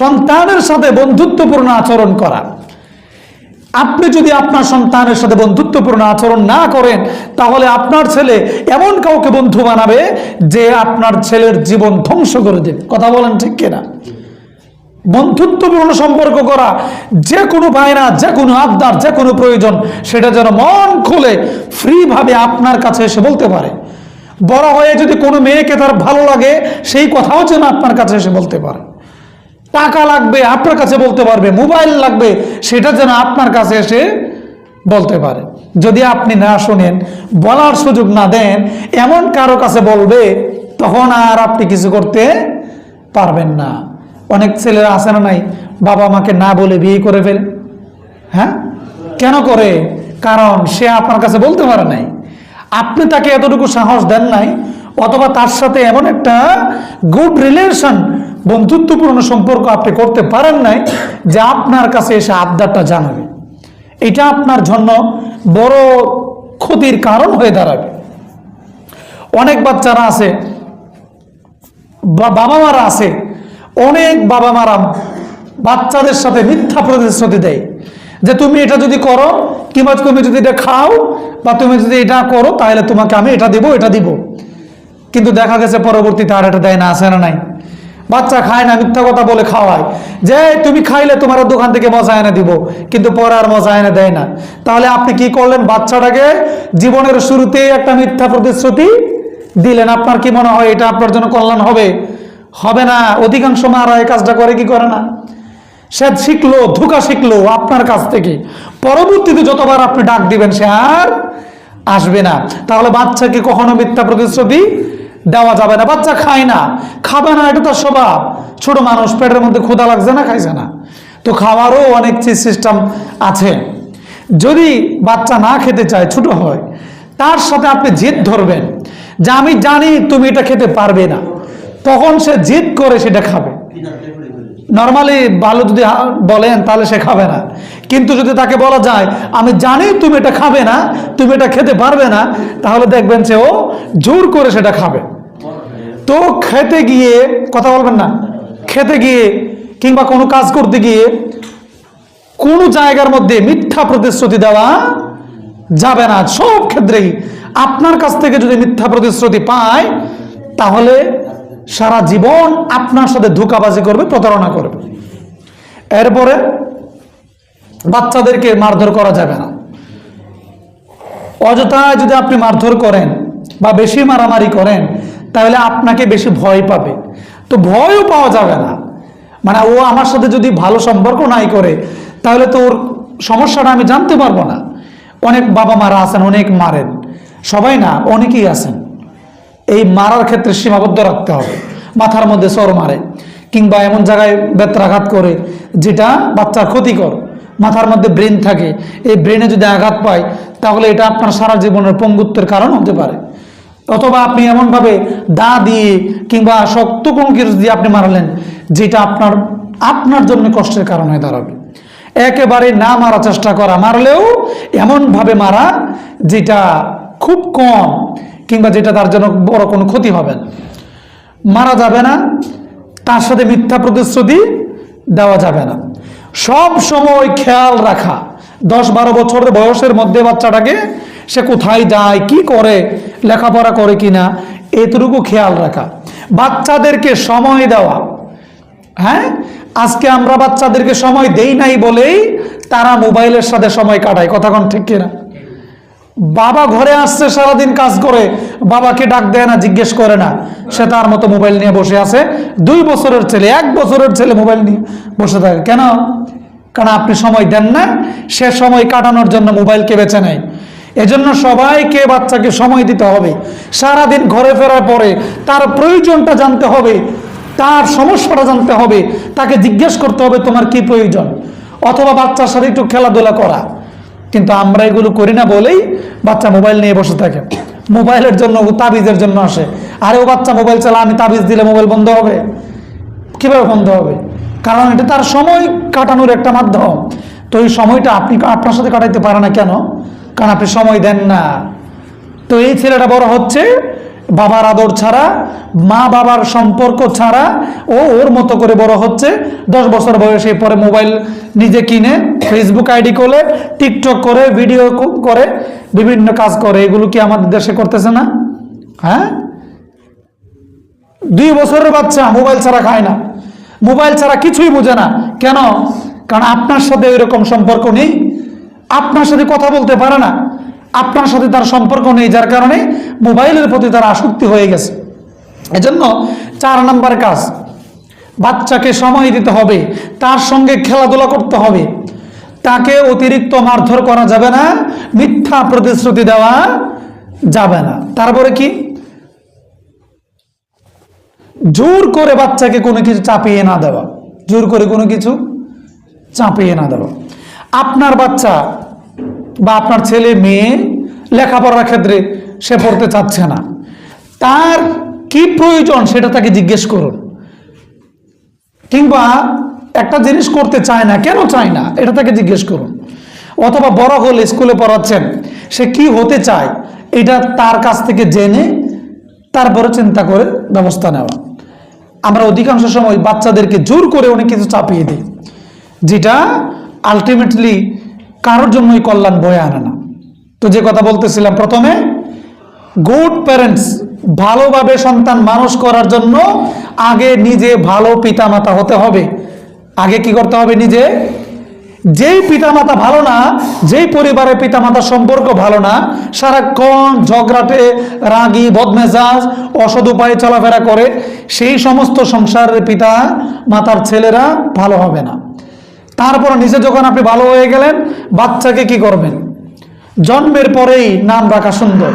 সন্তানের সাথে বন্ধুত্বপূর্ণ আচরণ করা। আপনি যদি আপনার সন্তানের সাথে বন্ধুত্বপূর্ণ আচরণ না করেন, তাহলে আপনার ছেলে এমন কাউকে বন্ধু বানাবে যে আপনার ছেলের জীবন ধ্বংস করে দেবে। কথা বলেন ঠিক কিনা? বন্ধুত্বপূর্ণ সম্পর্ক করা যে কোনো বায়না, যে কোনো আবদার, যে কোনো প্রয়োজন, সেটা যেন মন খুলে ফ্রিভাবে আপনার কাছে এসে বলতে পারে। বড় হয়ে যদি কোনো মেয়েকে তার ভালো লাগে, সেই কথাও যেন আপনার কাছে এসে বলতে পারে। টাকা লাগবে, আপনার কাছে বলতে পারবে, মোবাইল লাগবে, সেটা যেন আপনার কাছে এসে বলতে পারে। যদি আপনি না শোনেন, বলার সুযোগ না দেন, এমন কারও কাছে বলবে, তখন আর আপনি কিছু করতে পারবেন না। অনেক ছেলেরা আছে না নাই, বাবা মাকে না বলে বিয়ে করে ফেলে। হ্যাঁ? কেন করে? কারণ সে আপনার কাছে বলতে পারে নাই। আপনি তাকে এতটুকু সাহস দেন নাই, অথবা তার সাথে এমন একটা গুড রিলেশন বন্ধুত্বপূর্ণ সম্পর্ক আপনি করতে পারেন নাই, যে আপনার কাছে এসে আবদারটা জানাবে। এটা আপনার জন্য বড় ক্ষতির কারণ হয়ে দাঁড়াবে। অনেক বাচ্চারা আছে বাবা মারা আছে, অনেক বাবা মারা বাচ্চাদের সাথে মিথ্যা প্রতিশ্রুতি দেয়, যে তুমি এটা যদি করো, কিংবা তুমি যদি এটা খাও, বা তুমি যদি এটা করো, তাহলে তোমাকে আমি এটা দিব এটা দিব। কিন্তু দেখা গেছে পরবর্তীতে আর এটা দেয় না আসে না নাই? বাচ্চা খায় না, মিথ্যা কথা বলে খাওয়ায়। যে তুমি খাইলে তোমার দোকান থেকে মজা এনে দিব, কিন্তু পরে আর মজা এনে দেয় না। তাহলে আপনি কি করলেন? বাচ্চাটাকে জীবনের শুরুতেই একটা মিথ্যা প্রতিশ্রুতি দিলেন। আপনার কি মনে হয় এটা আপনার জন্য কল্যাণ হবে? হবে না। অধিকাংশ মারা এই কাজটা করে, কি করে না? সে শিখলো, ধোকা শিখলো আপনার কাছ থেকে। পরবর্তীতে যতবার আপনি ডাক দিবেন, সে আর আসবে না। তাহলে বাচ্চাকে কখনো মিথ্যা প্রতিশ্রুতি দেওয়া যাবে না, বাচ্চা খায় না, খাবে না, এটা তার স্বভাব। ছোট মানুষ পেটের মধ্যে ক্ষুদা লাগছে না, খাইছে না। তো খাওয়ারও অনেক সিস্টেম আছে। যদি বাচ্চা না খেতে চায়, ছোট হয়, তার সাথে আপনি জিদ ধরবেন যে আমি জানি তুমি এটা খেতে পারবে না। তখন সে জিদ করে সেটা খাবে। নর্মালি ভালো যদি বলেন, তাহলে সে খাবে না। কিন্তু যদি তাকে বলা যায়, আমি জানি তুমি এটা খাবে না, তুমি এটা খেতে পারবে না, তাহলে দেখবেন সে ও জোর করে সেটা খাবে। তো খেতে গিয়ে, কথা বলবেন না, খেতে গিয়ে কিংবা কোনো কাজ করতে গিয়ে কোনো জায়গার মধ্যে মিথ্যা প্রতিশ্রুতি দেওয়া যাবে না। সব ক্ষেত্রেই আপনার কাছ থেকে যদি মিথ্যা প্রতিশ্রুতি পায়, তাহলে সারা জীবন আপনার সাথে ধোকাবাজি করবে, প্রতারণা করবে। এরপরে বাচ্চাদেরকে মারধর করা যাবে না। অযথায় যদি আপনি মারধর করেন বা বেশি মারামারি করেন, তাহলে আপনাকে বেশি ভয় পাবে। তো ভয়ও পাওয়া যাবে না। মানে ও আমার সাথে যদি ভালো সম্পর্ক নাই করে, তাহলে তো ওর সমস্যাটা আমি জানতে পারব না। অনেক বাবা মারা আছেন, অনেক মারেন। সবাই না, অনেকেই আছেন। এই মারার ক্ষেত্রে সীমাবদ্ধ রাখতে হবে। মাথার মধ্যে সর মারে কিংবা এমন জায়গায় বেত্রাঘাত করে যেটা বাচ্চার ক্ষতিকর। মাথার মধ্যে ব্রেন থাকে। এই ব্রেনে যদি আঘাত পায়, তাহলে এটা আপনার সারা জীবনের পঙ্গুত্বের কারণ হতে পারে। অথবা আপনি এমনভাবে দা দিয়ে কিংবা শক্ত কোনো কিছু দিয়ে আপনি মারালেন, যেটা আপনার আপনার জন্য কষ্টের কারণ হয়ে দাঁড়াবে। একেবারে না মারার চেষ্টা করা, মারলেও এমনভাবে মারা যেটা খুব কম কিংবা যেটা তার জন্য বড় কোনো ক্ষতি হবে না। মারা যাবে না, তার সাথে মিথ্যা প্রতিশ্রুতি দেওয়া যাবে না। সব সময় খেয়াল রাখা, দশ বারো বছরের বয়সের মধ্যে বাচ্চাটাকে সে কোথায় যায়, কি করে, লেখাপড়া করে কি না এতটুকু খেয়াল রাখা। বাচ্চাদেরকে সময় দেওয়া হ্যাঁ? আজকে আমরা বাচ্চাদেরকে সময় দেই নাই বলেই তারা মোবাইলের সাথে সময় কাটায়। কথা কোন ঠিক কিনা? বাবা ঘরে আসছে, সারাদিন কাজ করে, বাবাকে ডাক দেয় না, জিজ্ঞেস করে না। সে তার মতো মোবাইল নিয়ে বসে আছে। দুই বছরের ছেলে, এক বছরের ছেলে মোবাইল নিয়ে বসে থাকে। কেন? কারণ আপনি সময় দেন না, সে সময় কাটানোর জন্য মোবাইলকে বেছে নেয়। এজন্য সবাইকে বাচ্চাকে সময় দিতে হবে। সারাদিন ঘরে ফেরার পরে তার প্রয়োজনটা জানতে হবে, তার সমস্যাটা জানতে হবে, তাকে জিজ্ঞেস করতে হবে, তোমার কি প্রয়োজন? অথবা বাচ্চার সাথে একটু খেলাধুলা করা। কিন্তু আমরা এগুলো করি না বলেই বাচ্চা মোবাইল নিয়ে বসে থাকে। মোবাইলের জন্য ও তাবিজের জন্য আসে। আরে ও বাচ্চা মোবাইল চালা, আমি তাবিজ দিলে মোবাইল বন্ধ হবে? কীভাবে বন্ধ হবে? কারণ এটা তার সময় কাটানোর একটা মাধ্যম। তো এই সময়টা আপনি আপনার সাথে কাটাইতে পারে না কেন? কারণ আপনি সময় দেন না। তো এই ছেলেটা বড় হচ্ছে বাবার আদর ছাড়া, মা বাবার সম্পর্ক ছাড়া, ও ওর মতো করে বড় হচ্ছে। দশ বছর বয়সে পরে মোবাইল নিজে কিনে ফেসবুক আইডি করে টিকটক করে ভিডিও করে, বিভিন্ন কাজ করে। এগুলো কি আমাদের দেশে করতেছে না? হ্যাঁ? দুই বছরের বাচ্চা, মোবাইল ছাড়া খায় না। মোবাইল ছাড়া কিছুই বোঝে না। কেন? কারণ আপনার সাথে ওইরকম সম্পর্ক নেই। আপনার সাথে কথা বলতে পারে না। আপনার সাথে তার সম্পর্ক নেই, যার কারণে মোবাইলের প্রতি তার আসক্তি হয়ে গেছে। এজন্য চার নাম্বার কাজ, বাচ্চাকে সময় দিতে হবে, তার সঙ্গে খেলাধুলা করতে হবে। তাকে অতিরিক্ত মারধর করা যাবে না, মিথ্যা প্রতিশ্রুতি দেওয়া যাবে না। তারপরে কি? জোর করে বাচ্চাকে কোনো কিছু চাপিয়ে না দেওয়া। জোর করে কোনো কিছু চাপিয়ে না দেওয়া। আপনার বাচ্চা বা আপনার ছেলে, মেয়ে লেখাপড়ার ক্ষেত্রে সে পড়তে চাচ্ছে না। তার কি প্রয়োজন সেটা তাকে জিজ্ঞেস করুন। কিংবা একটা জিনিস করতে চায় না, কেন চায় না, এটা তাকে জিজ্ঞেস করুন। অথবা বড় হলে স্কুলে পড়াচ্ছেন, সে কি হতে চায়, এটা তার কাছ থেকে জেনে তারপরে চিন্তা করে ব্যবস্থা নেওয়া। আমরা অধিকাংশ সময় বাচ্চাদেরকে জোর করে অনেক কিছু চাপিয়ে দিই, যেটা আলটিমেটলি কারোর জন্যই কল্যাণ বয়ে আনে না। তো যে কথা বলতেছিলাম প্রথমে গুড প্যারেন্টস ভালোভাবে সন্তান মানুষ করার জন্য আগে নিজে ভালো পিতামাতা হতে হবে। আগে কি করতে হবে নিজে? যেই পিতামাতা ভালো না, যেই পরিবারের পিতামাতার সম্পর্ক ভালো না, সারাক্ষণ ঝগড়াটে, রাগী, বদমেজাজ অসদ উপায়ে চলাফেরা করে, সেই সমস্ত সংসারের পিতা মাতার ছেলেরা ভালো হবে না। তারপর নিজে যখন আপনি ভালো হয়ে গেলেন, বাচ্চাকে কি করবেন? জন্মের পরেই নাম রাখা সুন্দর।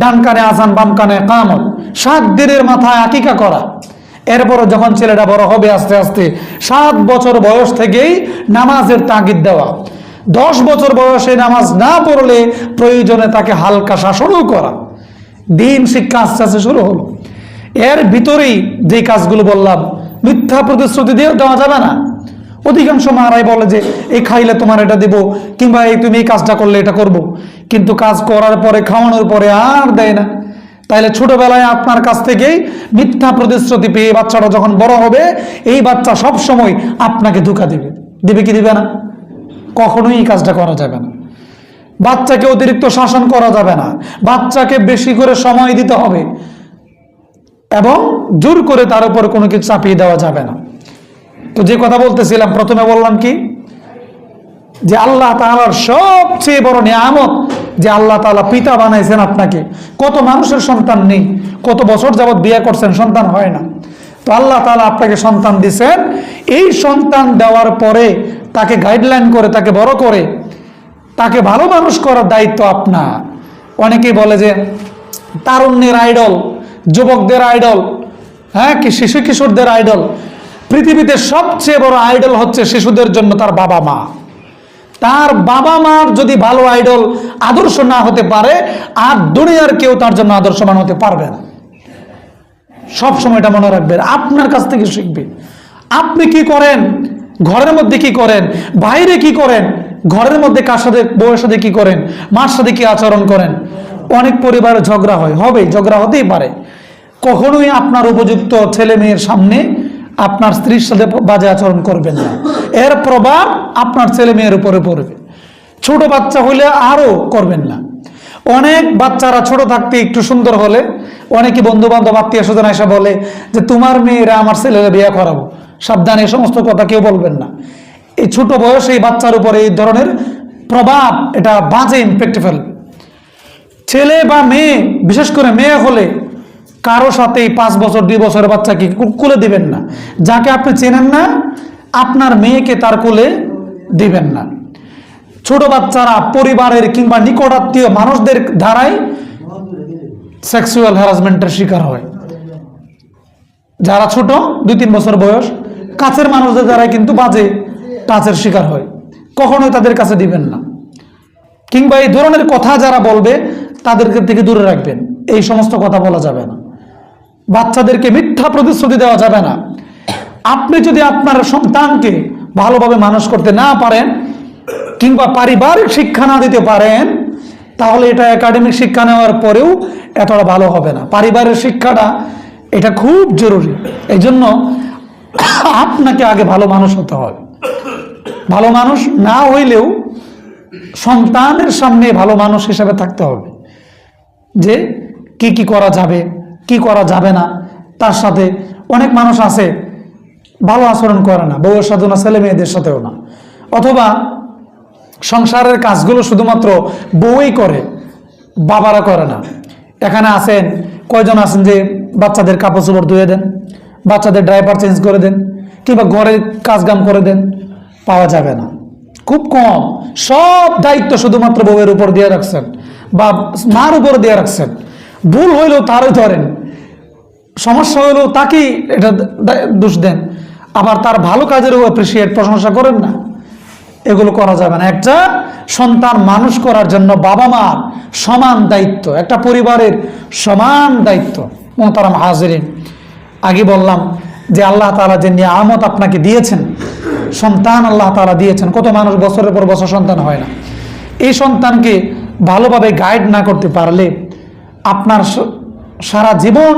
ডান কানে আসান বাম কানে কামল। সাত দিনের মাথায় আকিকা করা। এরপরে যখন ছেলেটা বড় হবে, আস্তে আস্তে সাত বছর বয়স থেকেই নামাজের তাগিদ দেওয়া। দশ বছর বয়সে নামাজ না পড়লে প্রয়োজনে তাকে হালকা শাসনও করা। দিন শিক্ষা আস্তে আস্তে শুরু হলো। এর ভিতরেই যে কাজগুলো বললাম, মিথ্যা প্রতিশ্রুতি দিয়ে দেওয়া যাবে না। অধিকাংশ মারাই বলে যে, এই খাইলে তোমার এটা দিব, কিংবা এই তুমি এই কাজটা করলে এটা করব। কিন্তু কাজ করার পরে, খাওয়ানোর পরে আর দেয় না। তাইলে ছোটবেলায় আপনার কাছ থেকেই মিথ্যা প্রতিশ্রুতি পেয়ে বাচ্চাটা যখন বড় হবে, এই বাচ্চা সব সময় আপনাকে ধোকা দিবে। দিবে কি দিবে না? কখনোই এই কাজটা করা যাবে না। বাচ্চাকে অতিরিক্ত শাসন করা যাবে না। বাচ্চাকে বেশি করে সময় দিতে হবে। এবং জোর করে তার উপর কোনো কিছু চাপিয়ে দেওয়া যাবে না। তো যে কথা বলতেছিলাম, প্রথমে বললাম কি? যে আল্লাহ তাআলার সবচেয়ে বড় নিয়ামত যে আল্লাহ তালা পিতা বানাইছেন আপনাকে। কত মানুষের সন্তান নেই, কত বছর যাবত বিয়ে করছেন, সন্তান হয় না। তো আল্লাহ তালা আপনাকে সন্তান দিছেন। এই সন্তান দেওয়ার পরে তাকে গাইডলাইন করে, তাকে বড় করে, তাকে ভালো মানুষ করার দায়িত্ব আপনার। অনেকেই বলে যে, তারুণ্যের আইডল যুবকদের আইডল হ্যাঁ কি শিশু কিশোরদের আইডল পৃথিবীতে সবচেয়ে বড় আইডল হচ্ছে শিশুদের জন্য তার বাবা মা। তার বাবা মার যদি ভালো আইডল আদর্শ না হতে পারে, আর দুনিয়ার কেউ তার জন্য আদর্শমান হতে পারবে না। সব সময় এটা মনে রাখবেন, আপনার কাছ থেকে শিখবে আপনি কি করেন? ঘরের মধ্যে কি করেন? বাইরে কি করেন? ঘরের মধ্যে কার সাথে, বউয়ের সাথে কি করেন? মার সাথে কি আচরণ করেন? অনেক পরিবারে ঝগড়া হয় হবে ঝগড়া হতেই পারে। কখনোই আপনার উপযুক্ত ছেলে মেয়ের সামনে আপনার স্ত্রীর সাথে বাজে আচরণ করবেন না। এর প্রভাব আপনার ছেলে মেয়ের উপরে পড়বে। ছোট বাচ্চা হলে আরও করবেন না। অনেক বাচ্চারা ছোট থাকতে একটু সুন্দর হলে, অনেকে বন্ধু বান্ধব আত্মীয় স্বজন এসে বলে যে, তোমার মেয়েরা আমার ছেলেরা বিয়ে করাবো। সাবধানে এই সমস্ত কথা কেউ বলবেন না। এই ছোট বয়সে এই বাচ্চার উপরে এই ধরনের প্রভাব, এটা বাজে ইম্প্যাক্ট ফেলবে। ছেলে বা মেয়ে, বিশেষ করে মেয়ে হলে কারও সাথে এই পাঁচ বছর, দুই বছরের বাচ্চাকে কুলে দিবেন না। যাকে আপনি চেনেন না, আপনার মেয়েকে তার কোলে দিবেন না। ছোট বাচ্চারা পরিবারের কিংবা নিকটাত্মীয় মানুষদের দ্বারাই সেক্সুয়াল হ্যারাসমেন্টের শিকার হয়। যারা ছোট, দুই তিন বছর বয়স, কাছের মানুষদের দ্বারাই কিন্তু বাজে টাচের শিকার হয়। কখনোই তাদের কাছে দিবেন না। কিংবা এই ধরনের কথা যারা বলবে তাদেরকে থেকে দূরে রাখবেন। এই সমস্ত কথা বলা যাবে না। বাচ্চাদেরকে মিথ্যা প্রতিশ্রুতি দেওয়া যাবে না। আপনি যদি আপনার সন্তানকে ভালোভাবে মানুষ করতে না পারেন কিংবা পারিবারিক শিক্ষা না দিতে পারেন, তাহলে এটা একাডেমিক শিক্ষা নেওয়ার পরেও এতটা ভালো হবে না। পারিবারিক শিক্ষাটা এটা খুব জরুরি। এই জন্য আপনাকে আগে ভালো মানুষ হতে হবে। ভালো মানুষ না হইলেও সন্তানের সামনে ভালো মানুষ হিসাবে থাকতে হবে। যে কি কি করা যাবে কি করা যাবে না? তার সাথে অনেক মানুষ আছে, ভালো আচরণ করে না, বউয়ের সাথেও না, ছেলে মেয়েদের সাথেও না। অথবা সংসারের কাজগুলো শুধুমাত্র বউই করে, বাবারা করে না। এখানে আছেন, কয়জন আছেন যে বাচ্চাদের কাপড় চোপড় ধুয়ে দেন, বাচ্চাদের ড্রাইভার চেঞ্জ করে দেন, কিংবা ঘরের কাজকাম করে দেন, পাওয়া যাবে না। খুব কম, সব দায়িত্ব শুধুমাত্র বউয়ের উপর দিয়ে রাখছেন, বা মার উপর দিয়ে রাখছেন। ভুল হইলেও তারই ধরেন সমস্যা হলেও তাকেই এটা দোষ দেন। আবার তার ভালো কাজেরও অ্যাপ্রিসিয়েট প্রশংসা করেন না। এগুলো করা যাবে না। একটা সন্তান মানুষ করার জন্য বাবা মার সমান দায়িত্ব, একটা পরিবারের সমান দায়িত্ব। মোহতারাম হাজিরিন, আগে বললাম যে আল্লাহ তালা যে নিয়ামত আপনাকে দিয়েছেন, সন্তান আল্লাহ তালা দিয়েছেন, কত মানুষ বছরের পর বছর সন্তান হয় না। এই সন্তানকে ভালোভাবে গাইড না করতে পারলে আপনার সারা জীবন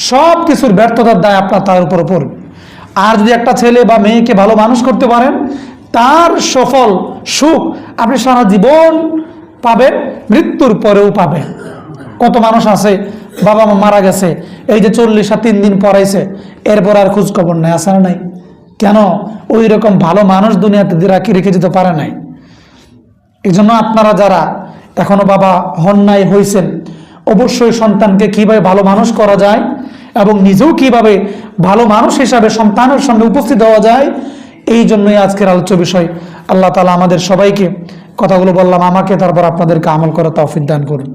সব কিছুর ব্যর্থতার দায় আপনার তার উপর পড়বে। আর যদি একটা ছেলে বা মেয়েকে ভালো মানুষ করতে পারেন, তার সফল সুখ আপনি সারা জীবন পাবেন, মৃত্যুর পরেও পাবেন। কত মানুষ আছে, বাবা মা মারা গেছে, এই যে চল্লিশ তিন দিন পরাইছে এরপর আর খোঁজখবর নেই, আসার নাই। কেন? ওই রকম ভালো মানুষ দুনিয়াতে রাখি রেখে যেতে পারে নাই। এই জন্য আপনারা যারা এখনও বাবা হন নাই হয়েছেন অবশ্যই সন্তানকে কীভাবে ভালো মানুষ করা যায় এবং নিজেও কীভাবে ভালো মানুষ হিসাবে সন্তানের সামনে উপস্থিত হওয়া যায়, এই জন্যই আজকের আলোচ্য বিষয়। আল্লাহ তালা আমাদের সবাইকে কথাগুলো বললাম, আমাকে তারপর আপনাদেরকে আমল করা তৌফিক দান করুন।